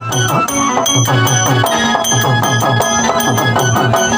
அனைவருக்கு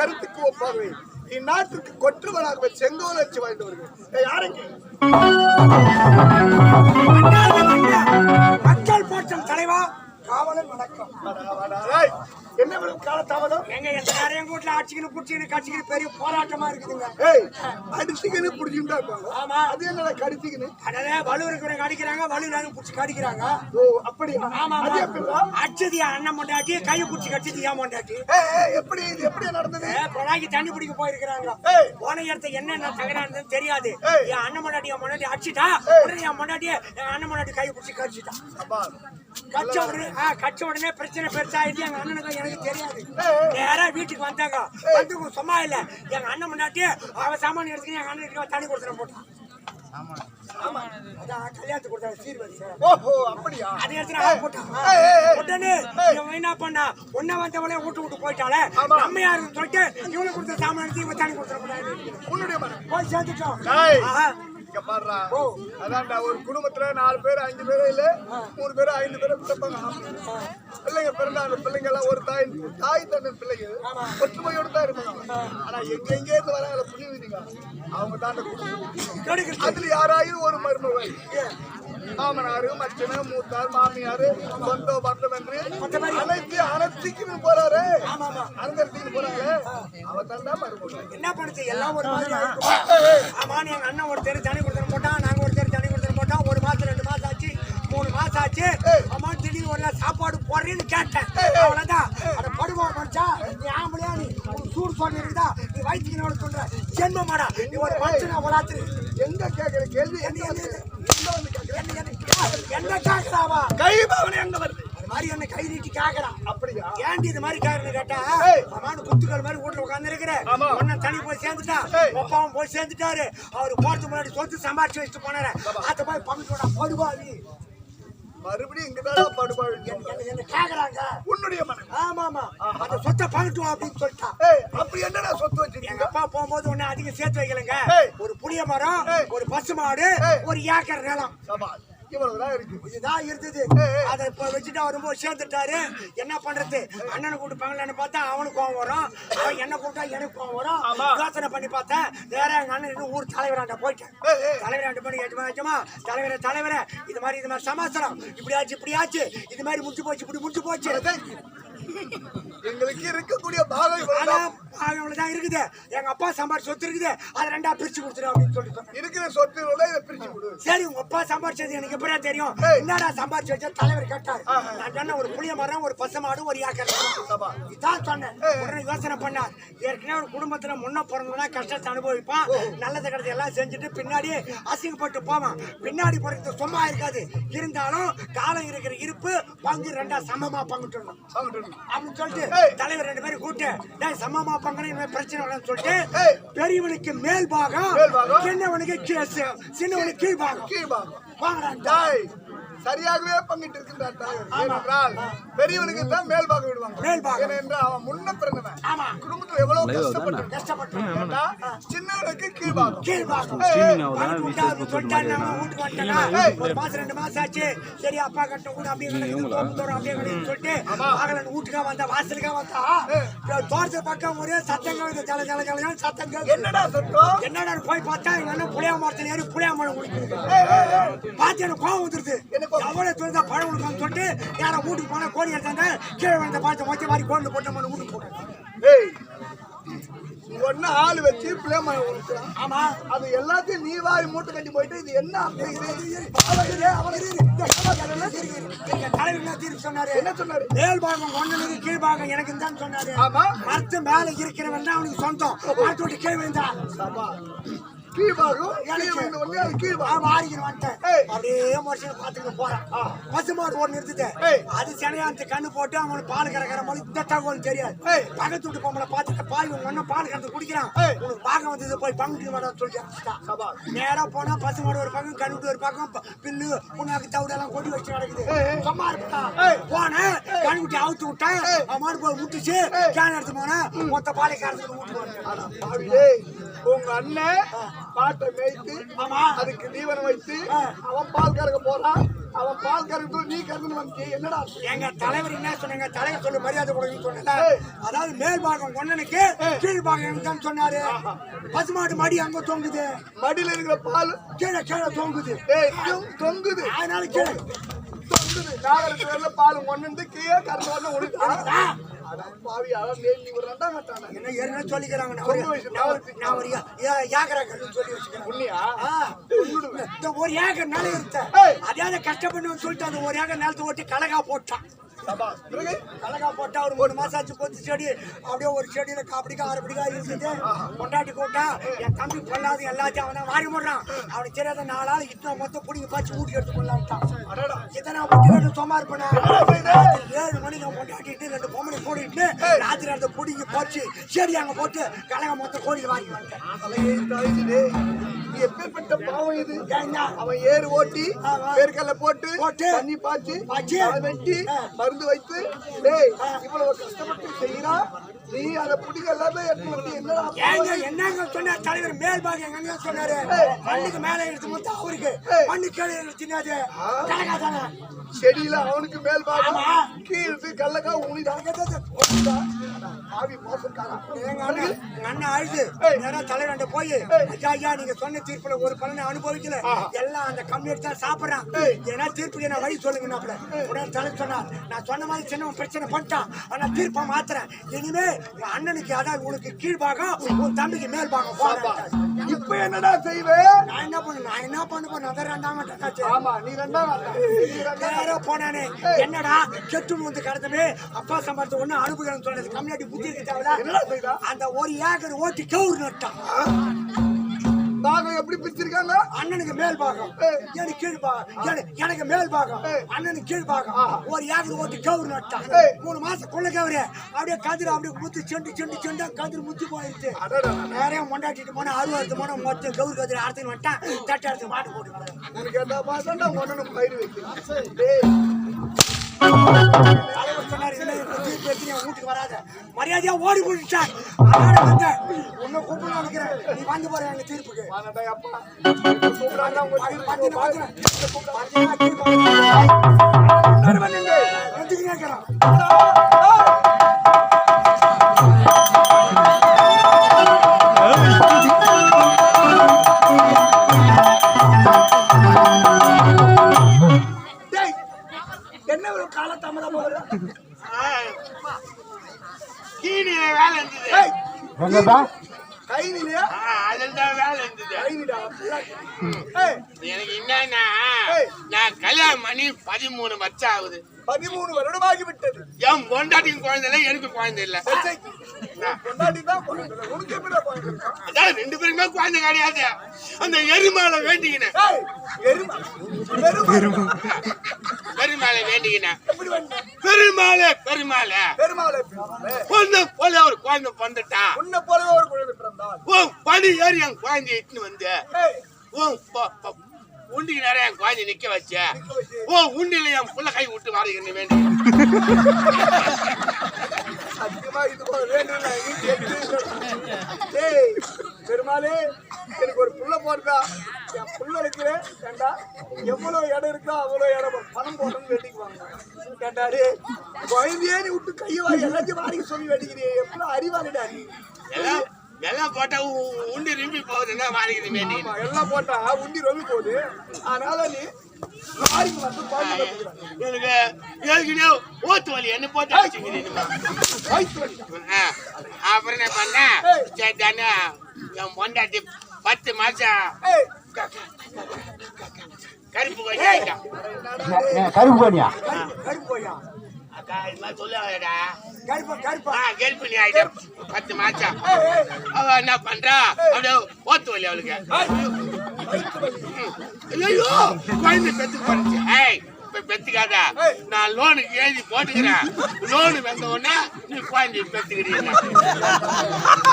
கருத்துக்கு ஒப்பாகவே இந்நாட்டுக்கு கொற்றுவனாகவே செங்கோல் அச்சு வாழ்ந்தவர்கள் யாருங்க மக்கள் போற்றும் தலைவா காவலன் வணக்கம். என்ன இவ்வளவு காலதாமதம் எங்க எந்த நேரம் வீட்டுல அடிச்சுக்கின்னு புடிச்சுக்கின்னு கடிச்சுக்கின்னு பெரிய போராட்டமா இருக்குதுங்க. அடிச்சுக்கின்னு புடிச்சுக்கிட்டு இருப்பாங்க ஆமா. அது என்னடா கடிச்சுக்கின்னு? வலு இருக்கிறவங்க அடிக்கிறாங்க வலு இல்லாத புடிச்சு கடிக்கிறாங்க. ஓ அப்படியா? ஆமா அடிச்சது அண்ணன் மொண்டாட்டி கையை புடிச்சு கடிச்சது ஏன் மொண்டாட்டி எப்படி இது? எப்படி நடந்தது? ஏ, குழாய்க்கு தண்ணி பிடிக்க போயிருக்கிறாங்க. போன இடத்துல என்னென்ன தகராறுன்னு தெரியாது. என் அண்ணன் மொண்டாட்டி என் மொண்டாட்டி அடிச்சிட்டா உடனே என் மொண்டாட்டி என் அண்ணன் மொண்டாட்டி கையை பிடிச்சி கடிச்சிட்டான் அப்பா கச்ச உடனே கச்ச உடனே பிரச்சனை பெருசாயிடுச்சு எங்க அண்ணனுக்கு எனக்கு தெரியாது. நேரா வீட்டுக்கு வந்தாங்க. வந்து சும்மா இல்ல. எங்க அண்ணன் முன்னாடி அவ சாமான் எடுத்துக்கிட்டு எங்க அண்ணனுக்கு தண்ணி கொடுத்துட போட்டான். ஆமா. நம்ம யாருன்னு சொல்லிட்டு இவனுக்கு கொடுத்த சாமான் எடுத்து இவன் தண்ணி கொடுத்துட போட்டாங்க போய். ஆஹா. இங்க பாருடா. ஓ. அதான்டா ஒரு குடும்பத்துல நாலு பேர் அஞ்சு இல்ல மூணு பேரும் ஐந்து பேரும் பிறப்பாங்க. பிள்ளைங்க பிறந்தா அந்த பிள்ளைங்க எல்லாம் ஒரு தாய் தாய் தன்னை பிள்ளைங்க. ஒற்றுமையோட தான் இருப்பாங்க. ஆனா எங்க எங்க இருந்து வராங்கள புள்ளி வீதிங்க அவங்க தான் அந்த குடும்பம். அதுல யாராயும் ஒரு மருமகள் மாமனாரு மச்சனு மூத்தார் மாமியாரு சொந்த பந்தம் என்று அனைத்து அனைத்துக்கு போறாரு. அலங்கரித்துக்கு போறாங்க அவ தந்தா மருமகள் என்ன பண்ணுச்சு? எல்லாம் ஒரு மாதிரி. ஆமான்னு எங்க அண்ணன் ஒருத்தர் தண்ணி கொடுத்துட போட்டான் நாங்க ஒருத்தர் தண்ணி கொடுத்துட போட்டோம் ஒரு மாசம் ரெண்டு மாசம் ஆச்சு மூணு மாசம் ஆச்சு. அம்மா திடீர்னு ஒரு நாள் சாப்பாடு போடுறேன்னு கேட்டேன். அவ்வளவுதான். அட படுவா மனுஷா. நீ ஆம்பளையா நீ சூடு சொன்ன இருக்குதா? நீ வயிற்றுக்கு சொல்ற? ஜென்மமாடா. நீ ஒரு மனுஷனா எங்க கேக்குற கேள்வி? என்ன என்ன கேக்குறாவா கை பவன் எங்க வருது? அது மாதிரி என்ன கை நீட்டி கேக்குறான் அப்படியா? ஏன்டி இது மாதிரி கேட்டா. அம்மானு குத்துக்கள் மாதிரி வீட்டுல உட்கார்ந்து இருக்கிற ஆமா. ஒன்ன தனி போய் சேர்ந்துட்டா. அப்பாவும் போய் சேர்ந்துட்டாரு. அவரு போறதுக்கு முன்னாடி சொத்து சம்பாதிச்சு வச்சுட்டு போனாரு. அத போய் பங்குடா படுவாவி மறுபடியும் இங்கதான் படுபாடு என்ன என்ன கேக்குறாங்க? உன்னுடைய மனம் ஆமா ஆமா அந்த சொத்தை பங்கிட்டு வா அப்படின்னு சொல்லிட்டான் அப்படி என்னடா சொத்து எங்க வச்சிருக்கீங்க அப்பா போகும்போது ஒண்ணு அதிகம் சேர்த்து வைக்கலங்க. ஒரு புளிய மரம். ஒரு பசு மாடு. ஒரு ஏக்கர் நிலம். இவ்வளவுதான் இருக்கு. இதுதான் இருந்தது. அதை இப்ப வச்சுட்டு வரும்போது சேர்ந்துட்டாரு என்ன பண்றது? அண்ணனை கூப்பிட்டு பார்த்தா அவனுக்கு கோவம் வரும். அவன் என்ன கூப்பிட்டா எனக்கு கோவம் வரும். யோசனை பண்ணி பார்த்தேன் வேற எங்க அண்ணன் ஊர் தலைவராண்ட போயிட்டேன். தலைவராண்ட பண்ணி எட்டு ஆச்சுமா தலைவரே தலைவரே. இது மாதிரி இது மாதிரி சமாச்சாரம் இப்படி ஆச்சு இப்படி ஆச்சு இது மாதிரி முடிச்சு போச்சு இப்படி முடிச்சு போச்சு. எங்களுக்கு இருக்கக்கூடிய பாகம் அவ்வளவுதான் இருக்குது. எங்க அப்பா சம்பாரிச்சு சொத்து இருக்குது. அதை ரெண்டா பிரிச்சு கொடுத்துரு அப்படின்னு சொல்லி இருக்கிற சொத்து இதை பிரிச்சு கொடு. சரி உங்க அப்பா சம்பாரிச்சது எனக்கு எப்படியா தெரியும். என்னடா சம்பாரிச்சு வச்சா தலைவர் கேட்டார். நான் சொன்ன ஒரு புளிய மரம் ஒரு பசு மாடு ஒரு ஏக்கர். இதான் சொன்னேன். உடனே யோசனை பண்ணார். ஏற்கனவே ஒரு குடும்பத்துல முன்ன பிறந்தா கஷ்டத்தை அனுபவிப்பான். நல்லது கிடையாது எல்லாம் செஞ்சுட்டு பின்னாடி அசிங்கப்பட்டு போவான். பின்னாடி பிறகு சும்மா இருக்காது. இருந்தாலும் காலம் இருக்கிற இருப்பு பங்கு ரெண்டா சமமா பங்குட்டுணும். அப்படின்னு சொல்லிட்டு. தலைவர் ரெண்டு பேரும் டேய் சமமா பிரச்சனை சொல்லிட்டு ஏய். பெரியவனுக்கு மேல் பாகம். சின்னவனுக்கு சின்னவனுக்கு கீழ் பாகம் வாங்கடா சரியாகவே பங்கிட்டு இருக்கின்றார் ஏனென்றால் பெரியவனுக்கு தான் மேல் பாகம் விடுவாங்க. மேல் பாகம். ஏனென்றால் அவன் முன்ன பிறந்தவன். ஆமா. குடும்பத்துல எவ்வளவு கஷ்டப்பட்டு கஷ்டப்பட்டு சின்னவனுக்கு கீழ் பாகம். கீழ் பாகம். பணம் உண்டாரு சொல்லிட்டா நம்ம வீட்டுக்கு வந்துட்டேனா? ஒரு மாசம் ரெண்டு மாசம் ஆச்சு. சரி அப்பா கட்ட கூட அப்படியே அப்படியே சொல்லிட்டு மகளன் வீட்டுக்கா வந்தா வாசலுக்கா வந்தா தோட்டத்து பக்கம் ஒரே சத்தம் கேக்குது ஜல ஜல ஜல சத்தம் என்னடா சத்தம்? என்னடா போய் பார்த்தா எங்க அண்ணன் புளியா மரத்துல ஏறி புளியா மரம் ஏய். பார்த்து எனக்கு கோவம் வந்துருது. என்ன கோவம்? எவ்வளவு துணிந்தா பழம் கொடுக்கணும்னு சொல்லிட்டு யாரை வீட்டுக்கு போனா கோழி எடுத்தாங்க கீழே வந்த பார்த்து மொத்த மாதிரி கோண்டு போட்ட மண்ணு வீட்டுக்கு போட்டேன் ஏய் ஒன்னு ஆள் வச்சு பிள்ளைம உனக்குறான் ஆமா அது எல்லாத்தையும் நீ வாரி மூட்டை கட்டி போயிட்டு இது என்ன சொன்னாரு? என்ன சொன்னாரு? மேல் பாகம் ஒண்ணுக்கு கீழ் பாகம் எனக்கு தான் சொன்னாரு. ஆமா. மரத்து மேல இருக்கிறவன் தான் அவனுக்கு சொந்தம். மரத்து விட்டு கீழ் விழுந்தா. சபா கீழ் பாகம் கீழ் விழுந்த உடனே அது கீழ் பாகம் மாறிக்கிற வந்துட்டேன். அப்படியே மனுஷன் பாத்துட்டு போறான். பசு மாடு ஒண்ணு நிறுத்துது ஏய். அது சனையாந்து கண்ணு போட்டு அவனுக்கு பால் கறக்கிற மாதிரி இந்த தகவல் தெரியாது. பக்கத்து வீட்டு பொம்பளை பார்த்துட்டு பால் உங்க அண்ணன் பால் கறந்து குடிக்கிறான். உனக்கு பாகம் வந்தது போய் சொல்லிட்டு அனுப்பிச்சிட்டான். சபா நேரா போனா பசு மாடு ஒரு பக்கம் கண்ணுட்டு ஒரு பக்கம் பில்லு புண்ணாக்கு தவிடு எல்லாம் கொடி வச்சு நடக்குது ஏய். சும்மா இருப்பா. போனேன். கண்ணுக்குட்டி அவுத்து விட்டேன். அவன் போய் முட்டுச்சு கேன் எடுத்து போனேன். மொத்த பாலை கறந்து பாவி, ஏய், உங்க அண்ணன் பாட்டை மேய்த்து அதுக்கு தீவனம் வைத்து அவன் பால் கறக்க போறான். அவன் பால் கறக்க நீ கறந்து வந்து என்னடா? எங்க தலைவர் என்ன சொன்னாங்க? தலைவர் சொல்லி மரியாதை கொடுங்கன்னு சொன்னல. அதாவது மேல் பாகம் ஒன்னனுக்கு கீழ் பாகம் எனக்கு தான் சொன்னாரு பசுமாடு மடி அங்க தொங்குது. மடியில இருக்கிற பால் கீழே கீழே தொங்குது. தொங்குது. அதனால கீழே. தொங்குது. நாகரத்துல பால் ஒன்னு கீழே கறந்து வந்து உனக்கு மேல் என்ன ஏற்கனவே சொல்லிக்கிறாங்க. நான் ஒரு- தொங்க வயசு நான் ஒரு- நான் ஒரு ஏ- ஏ- ஏக்கரா கல்லுன்னு சொல்லி வச்சுக்கிறேன். இந்த ஒரு ஏக்கர் நிலம் இருந்த ஏய். அதாவது கஷ்டப்பட்டு சொல்லிட்டு அந்த ஒரு ஏக்கர் நிலத்தை ஓட்டி கலகா போட்டான். பிறகு கலகா போட்டா ஒரு மூணு மாசம் ஆச்சு கொத்து செடி. அப்படியே ஒரு செடியில காப்படிக்கா அரைப்படிக்கா இருக்குது கொண்டாட்டி கூட்டா என் தம்பி பொல்லாது எல்லாத்தையும் அவன் வாரி போடுறான். அவனுக்கு தெரியாத நாலு ஆள் இத்தனை மொத்தம் பிடிங்க பாய்ச்சி ஊட்டி எடுத்து கொள்ளலான்ட்டான் அடடா. இத்தனை முட்டி ரெண்டு சும்மா இருப்பேன்? ஏழு மணிக்கு அவன் கொண்டாட்டிட்டு ரெண்டு பொம்மனை கூட்டிட்டு ராத்திரி அந்த பிடிங்கி போச்சு செடி அங்க போட்டு கலகா மொத்தம் கோழி வாங்கி வந்தேன். இது எப்பேற்பட்ட பாவம் இது? அவன் ஏறு ஓட்டி ஆமா. வேர்க்கல்ல போட்டு தண்ணி பாய்ச்சி வெட்டி. மருந்து வைத்து டேய் இவ்வளவு கஷ்டப்பட்டு செய்யறான் நீ அதை பிடிக்க எல்லாமே என்னடா? என்னங்க சொன்னார்? தலைவர் மேல் பாகம் எங்க சொன்னாரு. மண்ணுக்கு மேல எடுத்து மொத்தம் அவருக்கு. மண்ணு கீழே எடுத்துனாது செடியில அவனுக்கு மேல் பாகம். கீழே கல்லக்கா உனிதான் ஆவி மோசக்காரன் எங்க அண்ணன் எங்க அண்ணன் அழுது. நேரா தலைவர்கிட்ட போய் ஐயா ஐயா நீங்க சொன்ன தீர்ப்புல ஒரு பலனை அனுபவிக்கல. எல்லாம் அந்த கம்யூனிட்டி தான் சாப்பிடுறான். ஏன்னா தீர்ப்புக்கு நான் வழி சொல்லுங்கன்னாப்ல உடனே தலைவர் சொன்னார் நான் சொன்ன மாதிரி சின்ன பிரச்சனை பண்ணிட்டான். ஆனா தீர்ப்பை மாத்துறேன். இனிமே உன் அண்ணனுக்கு அதான் உனக்கு கீழ்பாகம் உன் தம்பிக்கு மேல் பாகம் இப்ப என்னடா செய்வே? நான் என்ன பண்ண நான் என்ன பண்ண போறேன்? அதான் ரெண்டாம் ஆமா நீ ரெண்டாம் போனானே. என்னடா கெட்டு வந்து கடத்தவே அப்பா சம்பாதித்த ஒண்ணு அனுப்புகிறேன்னு சொன்னது. கம்யூனிட்டி அந்த ஒரு ஏக்கர் ஓட்டி கவுர் நட்டான். பாகம் எப்படி பிரிச்சிருக்காங்க? அண்ணனுக்கு மேல் பாகம். எனக்கு கீழ் பாகம். எனக்கு- எனக்கு மேல் பாகம். அண்ணனுக்கு கீழ் பாகம். ஒரு ஏக்கர் ஓட்டி கவுர் நட்டான். மூணு மாசம் கொள்ள கவுரு. அப்படியே கதிர் அப்படியே முத்து செண்டு செண்டு செண்டா கதிர் முத்தி போயிடுச்சு. அடடா. நிறைய மொண்டாட்டிட்டு போனா அறுபது போனா மொத்தம் கவுர் கதிர் அறுத்துன்னு வந்துட்டான். தட்டு அறுத்து மாட்டு போட்டு என்ன பார்த்தா ஒன்னு பயிர் வைக்கிறேன். தலைவர் வீட்டுக்கு வராத." மரியாதையா ஓடி போயிட்டான் அதனால உன்னை கூப்பிடணும்னு நினைக்கிறேன். நீ வந்து போற எங்க தீர்ப்புக்கு வானடா கை நிலையா? ஆ, அதில் தான் வேலை இருந்தது எனக்கு என்னன்னா. நான் கல்யாணம் பண்ணி பதிமூணு வருஷம் ஆகுது பதிமூணு வருடமாகி விட்டது என் பொண்டாட்டிக்கு குழந்தை இல்லை எனக்கு குழந்தை இல்லை? அதான் ரெண்டு பேருமே குழந்தை கிடையாது அந்த எருமாலை வேண்டிக்கினேன். பெருமாளை வேண்டிக்கினேன் எப்படி வந்த? பெருமாளே பெருமாளே பெருமாளை. பொண்ணு போல ஒரு குழந்தை பிறந்துட்டான் உன்னை போலவே ஒரு குழந்தை. உன் படி ஏறி என் குழந்தைய இட்டுன்னு வந்து. உன் உண்டிக்கு நிறைய என் குழந்தை நிக்க வச்ச. ஓ உண்டில என் புள்ள கை விட்டு போல வேண்டும் பெருமாளே எனக்கு ஒரு புள்ள போடுதா என் புள்ள இருக்கிறேன் ஏண்டா? எவ்வளவு இடம் இருக்கோ அவ்வளவு இடம் பணம் போடணும்னு வேண்டிக்குவாங்க. கேட்டாரு குழந்தையே நீ விட்டு கையை எல்லாத்தையும் வாங்கி சொல்லி வேண்டிக்கிறீ எவ்வளவு அறிவாளிடா நீ. எல்லாம் போட்டா உண்டி ரிம்பி வாரிக்கணும் வேண்டி ஆமா, எல்லாம் போட்டா உண்டி ரொம்பி போகுது. அதனால நீ. எனக்கு ஏற்கனவே ஓத்து வலி என்ன போட்டு? அப்புறம் என்ன பண்ண? சரி தானே. என் பொண்டாட்டி பத்து மாசம் கருப்பு ஆயிட்டான் கருப்பு பண்ணியா கருப்பு அக்கா இது மாதிரி சொல்லாதடா கருப்பா கருப்பா. ஆ கர்ப்பிணி ஆயிட்டேன் பத்து மாசம் ஏய், ஏய், அவ என்ன பண்றா? அப்படியே ஓத்து வலி அவளுக்கு. ஐயோ குழந்தை பெத்து போறச்சு ஏய் இப்ப பெத்துக்காத. நான் லோனுக்கு எழுதி போட்டுக்கிறேன். லோனு வந்த உடனே நீ குழந்தை பெத்துக்கிறீங்க எல்லாம் இவரு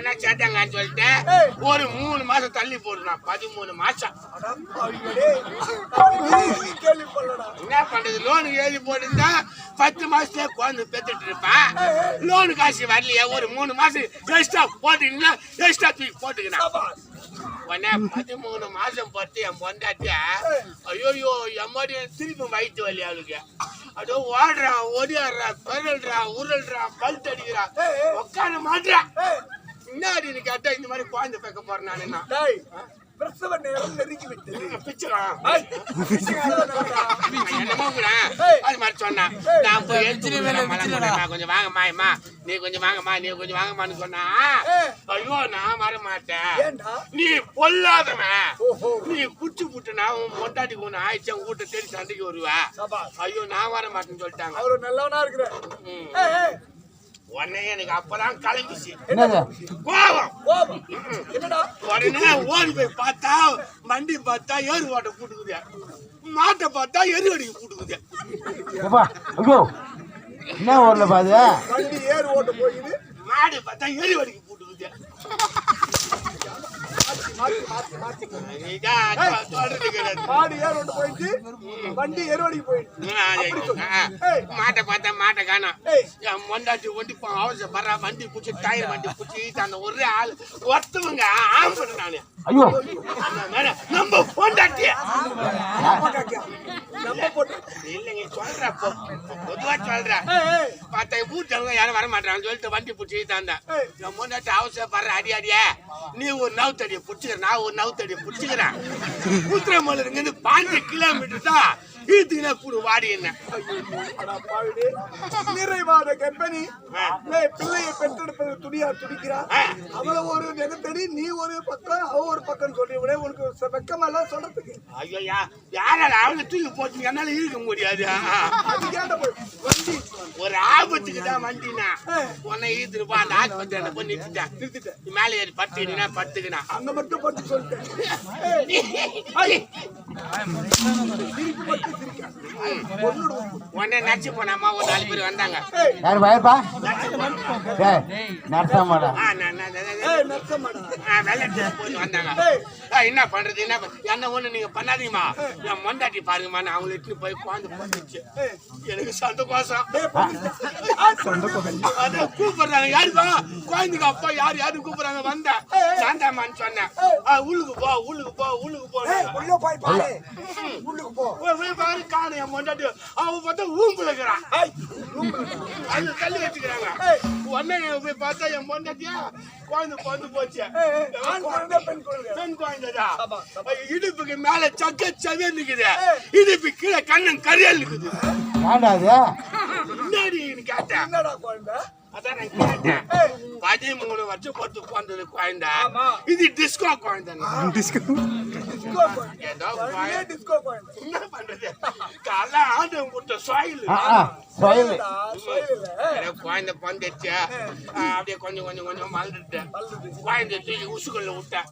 பண்ண சேட்டாங்கன்னு சொல்லிட்டு ஒரு மூணு மாசம் தள்ளி போடுறான் பதிமூணு மாசம். என்ன பண்றது? லோனு எழுதி போட்டுருந்தா பத்து மாசத்துல குழந்தை பெத்துட்டு இருப்பான் லோனு காசு வரலையே ஒரு மூணு மாசம் எக்ஸ்ட்ரா போட்டீங்கன்னா எக்ஸ்ட்ரா தூக்கி போட்டுக்கிறேன். உடனே பதிமூணு மாசம் பத்து என் பொண்டாட்டிய ஐயோயோ எம்மாடி திருப்பி வயிற்று வலி அவளுக்கு அதோ ஓடுறான் ஓடியாடுறான் பெரல்றான் உருள்றான் பல்ட் அடிக்கிறான் உட்கார மாட்டான் ஏய், என்னடின்னு கேட்டா இந்த மாதிரி குழந்தை பேக்க போறேன் நான். என்ன டேய், பிரசவ நேரம் நெருங்கி விட்டது. என்னமோ கூட அது மாதிரி சொன்னான் நான் போய் கொடுக்குறேன். கொஞ்சம் வாங்க மாயம்மா நீ கொஞ்சம் வாங்கம்மா நீ கொஞ்சம் வாங்கம்மான்னு சொன்னா ஐயோ நான் வர மாட்டேன்? நீ பொல்லாதவன். நீ குச்சி புட்டுனா உன் பொண்டாட்டிக்கு ஒண்ணு ஆயிடுச்சு உன் வீட்டை தேடி சண்டைக்கு வருவா. ஐயோ நான் வர மாட்டேன்னு சொல்லிட்டாங்க. அவரு நல்லவனா இருக்கிறார். உடனே எனக்கு அப்பதான் கலங்கிச்சு கோபம். கோபம். என்னடா? உடனே ஓடி போய் பார்த்தா வண்டி பார்த்தா ஏறு ஓட்ட கூட்டுக்குது. மாட்டை பார்த்தா எரு அடிக்க கூட்டுக்குது. என்ன பாது வண்டி ஏறு ஓட்ட போகுது மாடு பார்த்தா எரு அடிக்க கூட்டுக்குது. மாடு போயிடுச்சு வண்டி எருவடிக்கு போயிடுச்சு மாட்டை பார்த்தா மாட்டை காணோம் என் மொண்டாட்டி ஒண்டி அவசரம் வண்டி பிடிச்சி டயர் வண்டி பிடிச்சி அந்த ஒரே ஆள் ஒருத்தவங்க ஆம்பளை நானு ஐயோ நம்ம நம்ம இல்லைங்க சொல்ற பொதுவா சொல்ற பார்த்தா யாரும் வர மாட்டாங்க சொல்லிட்டு வண்டி பிடிச்சி தாண்டேன் ஏய். என் முன்னாடி அடி அடியா நீ ஒரு நவுத்தடியை பிடிச்சிக்கிற நான் ஒரு நவுத்தடியை பிடிச்சிக்கிறேன். உத்திரமலை இருந்து பாஞ்சு கிலோமீட்டர் தான் ஈத்துக்கினா கூடு வாடி என்ன. நிறைவாத கர்ப்பிணி. பிள்ளையை பெற்றெடுப்பது துடியா துடிக்கிறா? அவள ஒரு நெகத்தடி நீ ஒரு பக்கம் அவ ஒரு பக்கம் சொல்லி விட. உனக்கு ச- வெக்கமா எல்லாம் சொல்றதுக்கு. ஐயோ யா யாரால அவளை தூக்கி போட்டு என்னால இழுக்க முடியாது. ஒரு ஆபத்துக்கு தான் வண்டினா உன்னை ஈத்துட்டு போ அந்த ஆஸ்பத்திரி போய் நிறுத்திட்டேன் நிறுத்திட்டேன். நீ மேலே ஏறி பத்துக்கினா பத்துக்கினா அங்க மட்டும் பட்டு சொல்லிட்டேன். உடனே நச்சு போனாமா? ஒரு நாலு பேர் வந்தாங்க. யார் பயப்பா? நர்சம்மாடா. வந்தாங்க. என்ன பண்றது என்ன என்ன ஒண்ணு நீங்க பண்ணாதீங்கம்மா. என் மொண்டாட்டி பாருங்கம்மா நான் அவங்களை இட்டுன்னு போய் குழந்தை போட்டுச்சு ஏய், எனக்கு சந்தோஷம் ஏய், பொண்ணு. ஆ, அதான் கூப்பிடுறாங்க. யாருப்பா குழந்தைக்கு அப்பா யார்? யாரு கூப்பிடுறாங்க? வந்தேன் சாந்தாமான்னு சொன்னேன். உள்ளுக்கு போ உள்ளுக்கு போ உள்ளுக்கு போ. ஏய், உள்ள போய் பாரு. உள்ளுக்கு போ. போய் போய் பாரு காணும். என் மொண்டாட்டி அவ பார்த்தா ஊம்புல இருக்கிறான் அது தள்ளி வச்சுக்கிறாங்க. உடனே போய் பார்த்தா என் பொண்டாட்டியா குழந்தை பிறந்து போச்சு. பெண் குழந்தை. பெண் குழந்தைதான் இடுப்புக்கு மேல சக்க சவே நிக்குது. இடுப்பு கீழே கண்ணன் கரியல் நிக்குது. முன்னாடி கேட்டேன் என்னடா குழந்தை? பதிமூணு வருஷம் பொறுத்து பிறந்தது குழந்தை. இது டிஸ்கோ குழந்தை டிஸ்கோ டிஸ்கோ. என்ன பண்றது காலைல ஆண்டவன் கொடுத்த சாயில் ஆ ஆ சொயல் என்னடா, சொல்லல. குழந்தை பிறந்துச்சு அப்படியே கொஞ்சம் கொஞ்சம் கொஞ்சம் மறந்துட்டேன் குழந்தை தூக்கி உசுக்குள்ள விட்டேன்